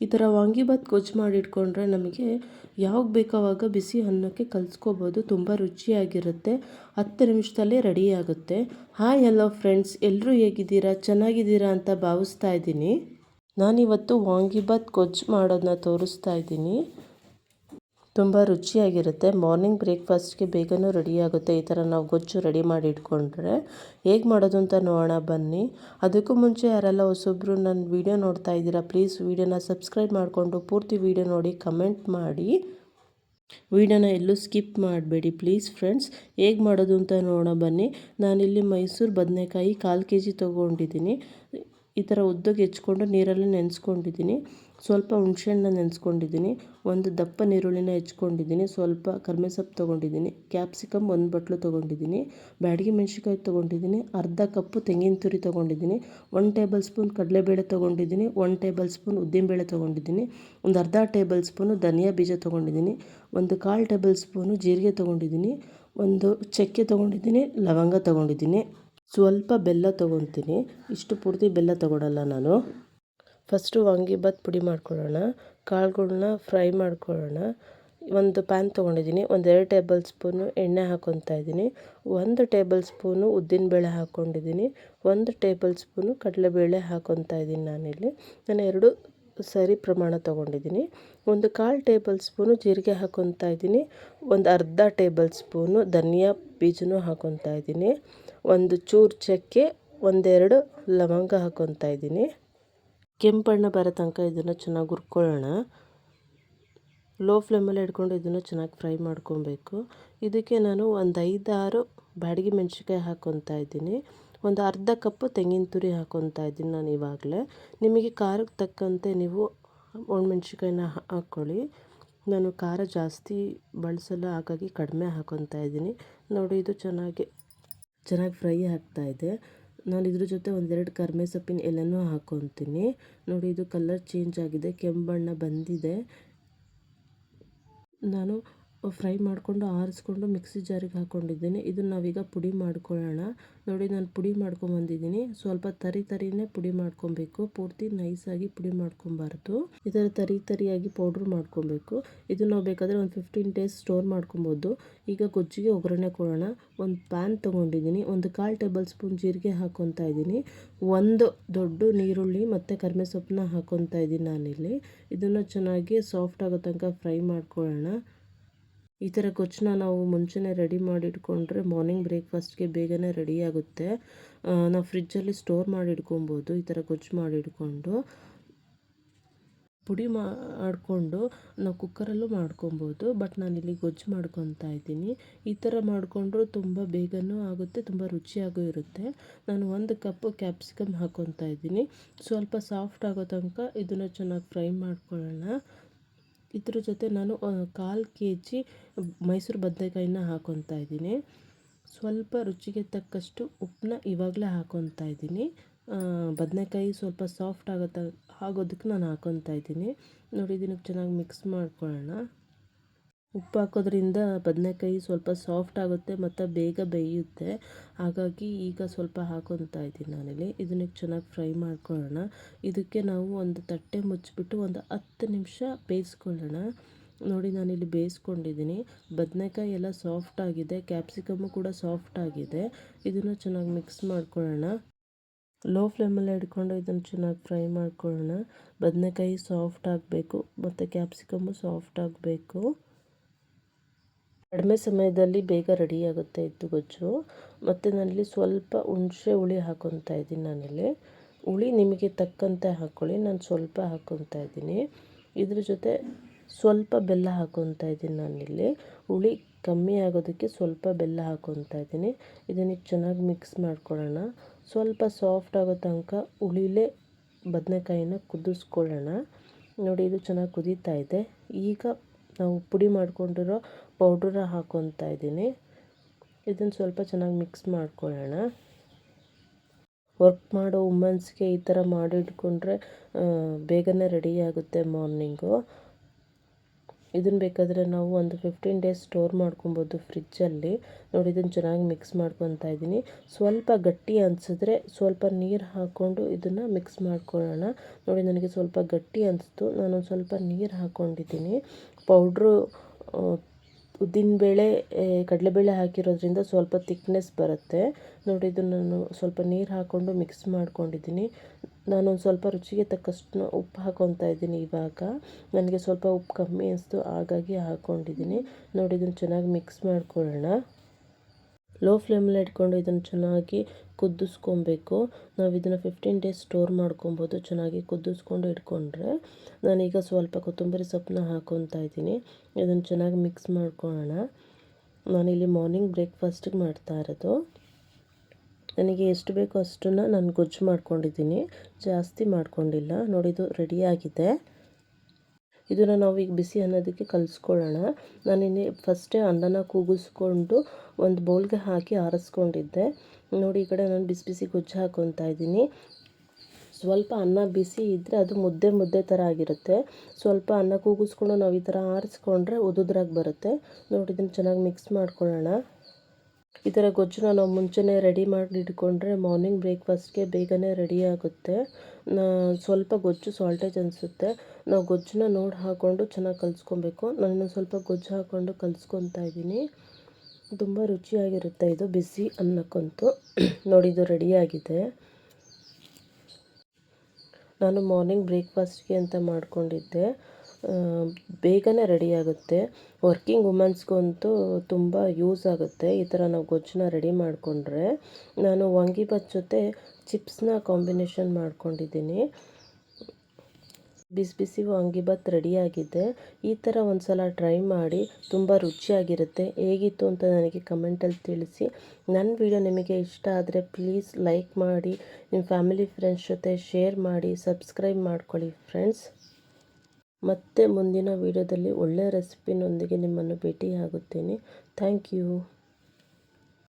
ಈ ಥರ ವಾಂಗಿಬಾತ್ ಗೊಜ್ಜು ಮಾಡಿಟ್ಕೊಂಡ್ರೆ ನಮಗೆ ಯಾವಾಗ ಬೇಕಾವಾಗ ಬಿಸಿ ಅನ್ನಕ್ಕೆ ಕಲಿಸ್ಕೋಬೋದು. ತುಂಬ ರುಚಿಯಾಗಿರುತ್ತೆ. ಹತ್ತು ನಿಮಿಷದಲ್ಲೇ ರೆಡಿ ಆಗುತ್ತೆ. ಹಾಯ್ ಹಲೋ ಫ್ರೆಂಡ್ಸ್ ಎಲ್ಲರೂ ಹೇಗಿದ್ದೀರಾ? ಚೆನ್ನಾಗಿದ್ದೀರಾ ಅಂತ ಭಾವಿಸ್ತಾ ಇದ್ದೀನಿ. ನಾನಿವತ್ತು ವಾಂಗಿಬಾತ್ ಗೊಜ್ಜು ಮಾಡೋದನ್ನ ತೋರಿಸ್ತಾ ಇದ್ದೀನಿ. ತುಂಬ ರುಚಿಯಾಗಿರುತ್ತೆ. ಮಾರ್ನಿಂಗ್ ಬ್ರೇಕ್ಫಾಸ್ಟ್ಗೆ ಬೇಗನೂ ರೆಡಿ ಆಗುತ್ತೆ ಈ ಥರ ನಾವು ಗೊಜ್ಜು ರೆಡಿ ಮಾಡಿ ಇಟ್ಕೊಂಡ್ರೆ ಹೇಗೆ ಮಾಡೋದು ಅಂತ ನೋಡೋಣ, ಬನ್ನಿ. ಅದಕ್ಕೂ ಮುಂಚೆ ಯಾರೆಲ್ಲ ಹೊಸೊಬ್ಬರು ನನ್ನ ವೀಡಿಯೋ ನೋಡ್ತಾ ಇದ್ದೀರಾ, ಪ್ಲೀಸ್ ವೀಡಿಯೋನ ಸಬ್ಸ್ಕ್ರೈಬ್ ಮಾಡಿಕೊಂಡು ಪೂರ್ತಿ ವೀಡಿಯೋ ನೋಡಿ ಕಮೆಂಟ್ ಮಾಡಿ. ವೀಡಿಯೋನ ಎಲ್ಲೂ ಸ್ಕಿಪ್ ಮಾಡಬೇಡಿ, ಪ್ಲೀಸ್ ಫ್ರೆಂಡ್ಸ್. ಹೇಗೆ ಮಾಡೋದು ಅಂತ ನೋಡೋಣ, ಬನ್ನಿ. ನಾನಿಲ್ಲಿ ಮೈಸೂರು ಬದನೆಕಾಯಿ ಕಾಲು ಕೆ ಜಿ ತೊಗೊಂಡಿದ್ದೀನಿ. ಈ ಥರ ಉದ್ದಕ್ಕೆ ಹೆಚ್ಕೊಂಡು ನೀರಲ್ಲಿ ನೆನೆಸ್ಕೊಂಡಿದ್ದೀನಿ. ಸ್ವಲ್ಪ ಹುಣಸೆಹಣ್ಣನ್ನ ನೆನೆಸ್ಕೊಂಡಿದ್ದೀನಿ. ಒಂದು ದಪ್ಪ ನೀರುಳ್ಳಿನ ಹೆಚ್ಕೊಂಡಿದ್ದೀನಿ. ಸ್ವಲ್ಪ ಕರ್ಮೆ ಸೊಪ್ಪು ತೊಗೊಂಡಿದ್ದೀನಿ. ಕ್ಯಾಪ್ಸಿಕಮ್ ಒಂದು ಬಟ್ಲು ತೊಗೊಂಡಿದ್ದೀನಿ. ಬ್ಯಾಡಗಿ ಮೆಣ್ಸಿನ್ಕಾಯಿ ತೊಗೊಂಡಿದ್ದೀನಿ. ಅರ್ಧ ಕಪ್ಪು ತೆಂಗಿನ ತುರಿ ತೊಗೊಂಡಿದ್ದೀನಿ. ಒನ್ ಟೇಬಲ್ ಸ್ಪೂನ್ ಕಡಲೆಬೇಳೆ ತೊಗೊಂಡಿದ್ದೀನಿ. ಒನ್ ಟೇಬಲ್ ಸ್ಪೂನ್ ಉದ್ದಿನಬೇಳೆ ತೊಗೊಂಡಿದ್ದೀನಿ. ಒಂದು ಅರ್ಧ ಟೇಬಲ್ ಸ್ಪೂನು ಧನಿಯಾ ಬೀಜ ತೊಗೊಂಡಿದ್ದೀನಿ. ಒಂದು ಕಾಲು ಟೇಬಲ್ ಸ್ಪೂನು ಜೀರಿಗೆ ತೊಗೊಂಡಿದ್ದೀನಿ. ಒಂದು ಚಕ್ಕೆ ತೊಗೊಂಡಿದ್ದೀನಿ. ಲವಂಗ ತೊಗೊಂಡಿದ್ದೀನಿ. ಸ್ವಲ್ಪ ಬೆಲ್ಲ ತೊಗೊತೀನಿ ಇಷ್ಟು ಪೂರ್ತಿ ಬೆಲ್ಲ ತೊಗೊಳಲ್ಲ ನಾನು. ಫಸ್ಟು ವಾಂಗಿಬಾತ್ ಪುಡಿ ಮಾಡ್ಕೊಳ್ಳೋಣ. ಕಾಳುಗಳನ್ನ ಫ್ರೈ ಮಾಡ್ಕೊಳ್ಳೋಣ. ಒಂದು ಪ್ಯಾನ್ ತೊಗೊಂಡಿದ್ದೀನಿ. ಎರಡು ಟೇಬಲ್ ಸ್ಪೂನು ಎಣ್ಣೆ ಹಾಕ್ಕೊತಾ ಇದ್ದೀನಿ. ಒಂದು ಟೇಬಲ್ ಸ್ಪೂನು ಉದ್ದಿನಬೇಳೆ ಹಾಕ್ಕೊಂಡಿದ್ದೀನಿ ಒಂದು ಟೇಬಲ್ ಸ್ಪೂನು ಕಡಲೆಬೇಳೆ ಹಾಕ್ಕೊತಾ ಇದ್ದೀನಿ ನಾನಿಲ್ಲಿ. ನಾನು ಎರಡು ಸರಿ ಪ್ರಮಾಣ ತೊಗೊಂಡಿದ್ದೀನಿ. ಒಂದು ಕಾಲು ಟೇಬಲ್ ಸ್ಪೂನು ಜೀರಿಗೆ ಹಾಕ್ಕೊತಾ ಇದ್ದೀನಿ. ಒಂದು ಅರ್ಧ ಟೇಬಲ್ ಸ್ಪೂನು ಧನಿಯಾ ಬೀಜನೂ ಹಾಕ್ಕೊತಾ ಇದ್ದೀನಿ. ಒಂದು ಚೂರು ಚಕ್ಕೆ ಒಂದೆರಡು ಲವಂಗ ಹಾಕ್ಕೊತಾ ಇದ್ದೀನಿ. ಕೆಂಪಣ್ಣ ಬರೋ ತನಕ ಇದನ್ನು ಚೆನ್ನಾಗಿ ಹುರ್ಕೊಳ್ಳೋಣ. ಲೋ ಫ್ಲೇಮಲ್ಲಿ ಇಟ್ಕೊಂಡು ಇದನ್ನು ಚೆನ್ನಾಗಿ ಫ್ರೈ ಮಾಡ್ಕೊಬೇಕು. ಇದಕ್ಕೆ ನಾನು ಒಂದು ಐದಾರು ಬಾಡಿಗೆ ಮೆಣಸಿನ್ಕಾಯಿ ಹಾಕ್ಕೊತಾ ಇದ್ದೀನಿ. ಒಂದು ಅರ್ಧ ಕಪ್ಪು ತೆಂಗಿನ ತುರಿ ಹಾಕ್ಕೊತಾ ಇದ್ದೀನಿ ನಾನು ಇವಾಗಲೇ. ನಿಮಗೆ ಖಾರಕ್ಕೆ ತಕ್ಕಂತೆ ನೀವು ಒಣಮೆಣ್ಸಿನ್ಕಾಯಿನ ಹಾಕ್ಕೊಳ್ಳಿ. ನಾನು ಖಾರ ಜಾಸ್ತಿ ಬಳಸಲ್ಲ, ಹಾಗಾಗಿ ಕಡಿಮೆ ಹಾಕ್ಕೊತಾ ಇದ್ದೀನಿ. ನೋಡಿ, ಇದು ಚೆನ್ನಾಗಿ ಚೆನ್ನಾಗಿ ಫ್ರೈ ಆಗ್ತಾಯಿದೆ ನಾನು ಇದ್ರ ಜೊತೆ ಒಂದೆರಡು ಕರ್ಮೆ ಸೊಪ್ಪಿನ ಎಲೆನೂ ಹಾಕ್ಕೊತೀನಿ ನೋಡಿ, ಇದು ಕಲರ್ ಚೇಂಜ್ ಆಗಿದೆ. ಕೆಂಪು ಬಣ್ಣ ಬಂದಿದೆ. ನಾನು ಫ್ರೈ ಮಾಡಿಕೊಂಡು ಆರಿಸ್ಕೊಂಡು ಮಿಕ್ಸಿ ಜಾರಿಗೆ ಹಾಕ್ಕೊಂಡಿದ್ದೀನಿ. ಇದನ್ನು ನಾವೀಗ ಪುಡಿ ಮಾಡ್ಕೊಳ್ಳೋಣ. ನೋಡಿ, ನಾನು ಪುಡಿ ಮಾಡ್ಕೊಂಬಂದಿದ್ದೀನಿ. ಸ್ವಲ್ಪ ತರಿ ತರಿನೇ ಪುಡಿ ಮಾಡ್ಕೊಬೇಕು. ಪೂರ್ತಿ ನೈಸಾಗಿ ಪುಡಿ ಮಾಡ್ಕೊಬಾರ್ದು. ಈ ತರಿ ತರಿಯಾಗಿ ಪೌಡ್ರ್ ಮಾಡ್ಕೊಬೇಕು. ಇದು ನಾವು ಬೇಕಾದರೆ ಒಂದು ಫಿಫ್ಟೀನ್ ಡೇಸ್ ಸ್ಟೋರ್ ಮಾಡ್ಕೊಬೋದು. ಈಗ ಗೊಜ್ಜಿಗೆ ಒಗ್ಗರಣೆ ಕೊಡೋಣ. ಒಂದು ಪ್ಯಾನ್ ತೊಗೊಂಡಿದ್ದೀನಿ. ಒಂದು ಕಾಲು ಟೇಬಲ್ ಸ್ಪೂನ್ ಜೀರಿಗೆ ಹಾಕ್ಕೊತಾ ಇದ್ದೀನಿ. ಒಂದು ದೊಡ್ಡ ನೀರುಳ್ಳಿ ಮತ್ತು ಕರಿಮೆ ಸೊಪ್ಪನ್ನ ಹಾಕ್ಕೊತಾ ಇದ್ದೀನಿ ನಾನಿಲ್ಲಿ. ಇದನ್ನು ಚೆನ್ನಾಗಿ ಸಾಫ್ಟ್ ಆಗೋ ತನಕ ಫ್ರೈ ಮಾಡ್ಕೊಳ್ಳೋಣ. ಈ ಥರ ಗೊಜ್ಜನ್ನ ನಾವು ಮುಂಚೆನೇ ರೆಡಿ ಮಾಡಿ ಇಟ್ಕೊಂಡ್ರೆ ಮಾರ್ನಿಂಗ್ ಬ್ರೇಕ್ಫಾಸ್ಟ್ಗೆ ಬೇಗನೆ ರೆಡಿ ಆಗುತ್ತೆ. ನಾವು ಫ್ರಿಜ್ಜಲ್ಲಿ ಸ್ಟೋರ್ ಮಾಡಿ ಇಟ್ಕೊಬೋದು ಈ ಥರ ಗೊಜ್ಜು ಮಾಡಿ ಇಟ್ಕೊಂಡು ಪುಡಿ ಮಾಡಿಕೊಂಡು ನಾವು ಕುಕ್ಕರಲ್ಲೂ ಮಾಡ್ಕೊಬೋದು ಬಟ್ ನಾನಿಲ್ಲಿ ಗೊಜ್ಜು ಮಾಡ್ಕೊತಾ ಇದ್ದೀನಿ. ಈ ಥರ ಮಾಡಿಕೊಂಡ್ರು ತುಂಬ ಬೇಗನೂ ಆಗುತ್ತೆ, ತುಂಬ ರುಚಿಯಾಗೂ ಇರುತ್ತೆ. ನಾನು ಒಂದು ಕಪ್ಪು ಕ್ಯಾಪ್ಸಿಕಮ್ ಹಾಕೊತಾ ಇದ್ದೀನಿ. ಸ್ವಲ್ಪ ಸಾಫ್ಟ್ ಆಗೋ ತನಕ ಇದನ್ನು ಚೆನ್ನಾಗಿ ಫ್ರೈ ಮಾಡ್ಕೊಳ್ಳೋಣ. ಇದ್ರ ಜೊತೆ ನಾನು ಕಾಲು ಕೆ ಜಿ ಮೈಸೂರು ಬದನೆಕಾಯಿನ ಹಾಕೊತಾ ಇದ್ದೀನಿ. ಸ್ವಲ್ಪ ರುಚಿಗೆ ತಕ್ಕಷ್ಟು ಉಪ್ಪನ್ನ ಇವಾಗಲೇ ಹಾಕ್ಕೊತಾ ಇದ್ದೀನಿ. ಬದನೆಕಾಯಿ ಸ್ವಲ್ಪ ಸಾಫ್ಟ್ ಆಗುತ್ತೆ ಆಗೋದಕ್ಕೆ ನಾನು ಹಾಕೊತಾ ಇದ್ದೀನಿ. ನೋಡಿ, ಇದನ್ನು ಚೆನ್ನಾಗಿ ಮಿಕ್ಸ್ ಮಾಡ್ಕೊಳ್ಳೋಣ. ಉಪ್ಪು ಹಾಕೋದ್ರಿಂದ ಬದನೇಕಾಯಿ ಸ್ವಲ್ಪ ಸಾಫ್ಟ್ ಆಗುತ್ತೆ ಮತ್ತು ಬೇಗ ಬೇಯುತ್ತೆ. ಹಾಗಾಗಿ ಈಗ ಸ್ವಲ್ಪ ಹಾಕೊತಾ ಇದ್ದೀನಿ ನಾನಿಲ್ಲಿ. ಇದನ್ನ ಚೆನ್ನಾಗಿ ಫ್ರೈ ಮಾಡ್ಕೊಳ್ಳೋಣ. ಇದಕ್ಕೆ ನಾವು ಒಂದು ತಟ್ಟೆ ಮುಚ್ಚಿಬಿಟ್ಟು ಒಂದು ಹತ್ತು ನಿಮಿಷ ಬೇಯಿಸ್ಕೊಳ್ಳೋಣ. ನೋಡಿ ನಾನಿಲ್ಲಿ ಬೇಯಿಸ್ಕೊಂಡಿದ್ದೀನಿ. ಬದನೇಕಾಯಿ ಎಲ್ಲ ಸಾಫ್ಟ್ ಆಗಿದೆ. ಕ್ಯಾಪ್ಸಿಕಮ್ಮು ಕೂಡ ಸಾಫ್ಟ್ ಆಗಿದೆ. ಇದನ್ನು ಚೆನ್ನಾಗಿ ಮಿಕ್ಸ್ ಮಾಡ್ಕೊಳ್ಳೋಣ. ಲೋ ಫ್ಲೇಮಲ್ಲೇ ಇಟ್ಕೊಂಡು ಇದನ್ನು ಚೆನ್ನಾಗಿ ಫ್ರೈ ಮಾಡ್ಕೊಳ್ಳೋಣ. ಬದನೇಕಾಯಿ ಸಾಫ್ಟ್ ಆಗಬೇಕು ಮತ್ತು ಕ್ಯಾಪ್ಸಿಕಮ್ಮು ಸಾಫ್ಟ್ ಆಗಬೇಕು. ಕಡಿಮೆ ಸಮಯದಲ್ಲಿ ಬೇಗ ರೆಡಿಯಾಗುತ್ತೆ ಇದು ಗೊಜ್ಜು. ಮತ್ತು ನಾನಿಲ್ಲಿ ಸ್ವಲ್ಪ ಹುಣಸೆ ಹುಳಿ ಹಾಕೊತಾ ಇದ್ದೀನಿ ನಾನಿಲ್ಲಿ. ಹುಳಿ ನಿಮಗೆ ತಕ್ಕಂತೆ ಹಾಕ್ಕೊಳ್ಳಿ ನಾನು ಸ್ವಲ್ಪ ಹಾಕೊತಾ ಇದ್ದೀನಿ. ಇದ್ರ ಜೊತೆ ಸ್ವಲ್ಪ ಬೆಲ್ಲ ಹಾಕೊತಾ ಇದ್ದೀನಿ ನಾನಿಲ್ಲಿ. ಹುಳಿ ಕಮ್ಮಿ ಆಗೋದಕ್ಕೆ ಸ್ವಲ್ಪ ಬೆಲ್ಲ ಹಾಕೊತಾ ಇದ್ದೀನಿ. ಇದನ್ನು ಚೆನ್ನಾಗಿ ಮಿಕ್ಸ್ ಮಾಡ್ಕೊಳ್ಳೋಣ. ಸ್ವಲ್ಪ ಸಾಫ್ಟ್ ಆಗೋ ತನಕ ಹುಳಿಲೇ ಬದನೆಕಾಯಿನ ಕುದಿಸ್ಕೊಳ್ಳೋಣ. ನೋಡಿ ಇದು ಚೆನ್ನಾಗಿ ಕುದೀತಾ ಇದೆ. ಈಗ ನಾವು ಪುಡಿ ಮಾಡ್ಕೊಂಡಿರೋ ಪೌಡ್ರನ್ನ ಹಾಕ್ಕೊತಾ ಇದ್ದೀನಿ. ಇದನ್ನು ಸ್ವಲ್ಪ ಚೆನ್ನಾಗಿ ಮಿಕ್ಸ್ ಮಾಡ್ಕೊಳ್ಳೋಣ. ವರ್ಕ್ ಮಾಡೋ ವುಮೆನ್ಸ್ಗೆ ಈ ಥರ ಮಾಡಿಟ್ಕೊಂಡ್ರೆ ಬೇಗನೆ ರೆಡಿ ಆಗುತ್ತೆ ಮಾರ್ನಿಂಗು. ಇದನ್ನು ಬೇಕಾದರೆ ನಾವು ಒಂದು ಫಿಫ್ಟೀನ್ ಡೇಸ್ ಸ್ಟೋರ್ ಮಾಡ್ಕೊಬೋದು ಫ್ರಿಜ್ಜಲ್ಲಿ. ನೋಡಿ, ಇದನ್ನು ಚೆನ್ನಾಗಿ ಮಿಕ್ಸ್ ಮಾಡ್ಕೊತಾ ಇದ್ದೀನಿ. ಸ್ವಲ್ಪ ಗಟ್ಟಿ ಅನಿಸಿದ್ರೆ ಸ್ವಲ್ಪ ನೀರು ಹಾಕ್ಕೊಂಡು ಇದನ್ನು ಮಿಕ್ಸ್ ಮಾಡ್ಕೊಳ್ಳೋಣ. ನೋಡಿ, ನನಗೆ ಸ್ವಲ್ಪ ಗಟ್ಟಿ ಅನಿಸ್ತು. ನಾನು ಸ್ವಲ್ಪ ನೀರು ಹಾಕ್ಕೊಂಡಿದ್ದೀನಿ ಪೌಡ್ರು ಉದ್ದಿನಬೇಳೆ ಕಡಲೆಬೇಳೆ ಹಾಕಿರೋದ್ರಿಂದ ಸ್ವಲ್ಪ ತಿಕ್ನೆಸ್ ಬರುತ್ತೆ. ನೋಡಿ ಇದನ್ನು ನಾನು ಸ್ವಲ್ಪ ನೀರು ಹಾಕ್ಕೊಂಡು ಮಿಕ್ಸ್ ಮಾಡ್ಕೊಂಡಿದ್ದೀನಿ. ನಾನು ಸ್ವಲ್ಪ ರುಚಿಗೆ ತಕ್ಕಷ್ಟು ಉಪ್ಪು ಹಾಕೊತಾ ಇದ್ದೀನಿ ಇವಾಗ. ನನಗೆ ಸ್ವಲ್ಪ ಉಪ್ಪು ಕಮ್ಮಿ ಅನಿಸ್ತು, ಹಾಗಾಗಿ ಹಾಕ್ಕೊಂಡಿದ್ದೀನಿ ನೋಡಿ, ಇದನ್ನು ಚೆನ್ನಾಗಿ ಮಿಕ್ಸ್ ಮಾಡ್ಕೊಳ್ಳೋಣ. ಲೋ ಫ್ಲೇಮಲ್ಲಿ ಇಟ್ಕೊಂಡು ಇದನ್ನು ಚೆನ್ನಾಗಿ ಕುದಿಸ್ಕೊಬೇಕು. ನಾವು ಇದನ್ನು ಫಿಫ್ಟೀನ್ ಡೇಸ್ ಸ್ಟೋರ್ ಮಾಡ್ಕೊಬೋದು ಚೆನ್ನಾಗಿ ಕುದಿಸ್ಕೊಂಡು ಇಟ್ಕೊಂಡ್ರೆ. ನಾನೀಗ ಸ್ವಲ್ಪ ಕೊತ್ತಂಬರಿ ಸೊಪ್ಪನ್ನ ಹಾಕೊತಾ ಇದ್ದೀನಿ. ಇದನ್ನು ಚೆನ್ನಾಗಿ ಮಿಕ್ಸ್ ಮಾಡ್ಕೊಳ್ಳೋಣ ನಾನಿಲ್ಲಿ ಮಾರ್ನಿಂಗ್ ಬ್ರೇಕ್ಫಾಸ್ಟಿಗೆ ಮಾಡ್ತಾ ಇರೋದು. ನನಗೆ ಎಷ್ಟು ಬೇಕೋ ಅಷ್ಟನ್ನು ನಾನು ಗೊಜ್ಜು ಮಾಡ್ಕೊಂಡಿದ್ದೀನಿ. ಜಾಸ್ತಿ ಮಾಡ್ಕೊಂಡಿಲ್ಲ. ನೋಡಿದು ರೆಡಿಯಾಗಿದೆ ಇದನ್ನು ನಾವು ಈಗ ಬಿಸಿ ಅನ್ನೋದಕ್ಕೆ ಕಲಿಸ್ಕೊಳ್ಳೋಣ. ನಾನಿನ್ನೇ ಫಸ್ಟೇ ಅನ್ನನ ಕೂಗಿಸ್ಕೊಂಡು ಒಂದು ಬೌಲ್ಗೆ ಹಾಕಿ ಆರಿಸ್ಕೊಂಡಿದ್ದೆ. ನೋಡಿ ಈ ಕಡೆ ನಾನು ಬಿಸಿ ಬಿಸಿ ಗೊಜ್ಜು ಹಾಕೊತಾ ಇದ್ದೀನಿ. ಸ್ವಲ್ಪ ಅನ್ನ ಬಿಸಿ ಇದ್ದರೆ ಅದು ಮುದ್ದೆ ಮುದ್ದೆ ಥರ ಆಗಿರುತ್ತೆ. ಸ್ವಲ್ಪ ಅನ್ನ ಕೂಗಿಸ್ಕೊಂಡು ನಾವು ಈ ಥರ ಆರಿಸ್ಕೊಂಡ್ರೆ ಉದುದ್ರಾಗಿ ಬರುತ್ತೆ. ನೋಡಿ ಇದನ್ನು ಚೆನ್ನಾಗಿ ಮಿಕ್ಸ್ ಮಾಡ್ಕೊಳ್ಳೋಣ. ಈ ಥರ ಗೊಜ್ಜನ್ನ ನಾವು ಮುಂಚೆನೇ ರೆಡಿ ಮಾಡಿ ಇಟ್ಕೊಂಡ್ರೆ ಮಾರ್ನಿಂಗ್ ಬ್ರೇಕ್ಫಾಸ್ಟ್ಗೆ ಬೇಗನೆ ರೆಡಿ ಆಗುತ್ತೆ. ಸ್ವಲ್ಪ ಗೊಜ್ಜು ಸಾಲ್ಟೇಜ್ ಅನಿಸುತ್ತೆ. ನಾವು ಗೊಜ್ಜನ್ನ ನೋಡಿ ಹಾಕ್ಕೊಂಡು ಚೆನ್ನಾಗಿ ಕಲಿಸ್ಕೊಬೇಕು. ನಾನು ಸ್ವಲ್ಪ ಗೊಜ್ಜು ಹಾಕ್ಕೊಂಡು ಕಲಿಸ್ಕೊತಾ ಇದ್ದೀನಿ. ತುಂಬ ರುಚಿಯಾಗಿರುತ್ತೆ ಇದು. ಬಿಸಿ ಅನ್ನಕ್ಕಂತೂ. ನೋಡಿ, ಇದು ರೆಡಿಯಾಗಿದೆ ನಾನು ಮಾರ್ನಿಂಗ್ ಬ್ರೇಕ್ಫಾಸ್ಟ್ಗೆ ಅಂತ ಮಾಡ್ಕೊಂಡಿದ್ದೆ. ಬೇಗನೆ ರೆಡಿಯಾಗುತ್ತೆ ವರ್ಕಿಂಗ್ ವುಮೆನ್ಸ್ಗಂತೂ ತುಂಬ ಯೂಸ್ ಆಗುತ್ತೆ. ಈ ಥರ ನಾವು ಗೊಜ್ಜನ್ನ ರೆಡಿ ಮಾಡಿಕೊಂಡ್ರೆ. ನಾನು ವಾಂಗಿಬಾತ್ ಜೊತೆ ಚಿಪ್ಸ್ನ ಕಾಂಬಿನೇಷನ್ ಮಾಡ್ಕೊಂಡಿದ್ದೀನಿ. ಬಿಸಿ ಬಿಸಿ ವಾಂಗಿಬಾತ್ ರೆಡಿಯಾಗಿದೆ ಈ ಥರ ಒಂದು ಸಲ ಟ್ರೈ ಮಾಡಿ ತುಂಬ ರುಚಿಯಾಗಿರುತ್ತೆ. ಹೇಗಿತ್ತು ಅಂತ ನನಗೆ ಕಮೆಂಟಲ್ಲಿ ತಿಳಿಸಿ. ನನ್ನ ವಿಡಿಯೋ ನಿಮಗೆ ಇಷ್ಟ ಆದರೆ ಪ್ಲೀಸ್ ಲೈಕ್ ಮಾಡಿ ನಿಮ್ಮ ಫ್ಯಾಮಿಲಿ ಫ್ರೆಂಡ್ಸ್ ಜೊತೆ ಶೇರ್ ಮಾಡಿ ಸಬ್ಸ್ಕ್ರೈಬ್ ಮಾಡ್ಕೊಳ್ಳಿ ಫ್ರೆಂಡ್ಸ್ ಮತ್ತೆ ಮುಂದಿನ ವೀಡಿಯೋದಲ್ಲಿ ಒಳ್ಳೆಯ ರೆಸಿಪಿನೊಂದಿಗೆ ನಿಮ್ಮನ್ನು ಭೇಟಿಯಾಗುತ್ತೇನೆ. Thank you.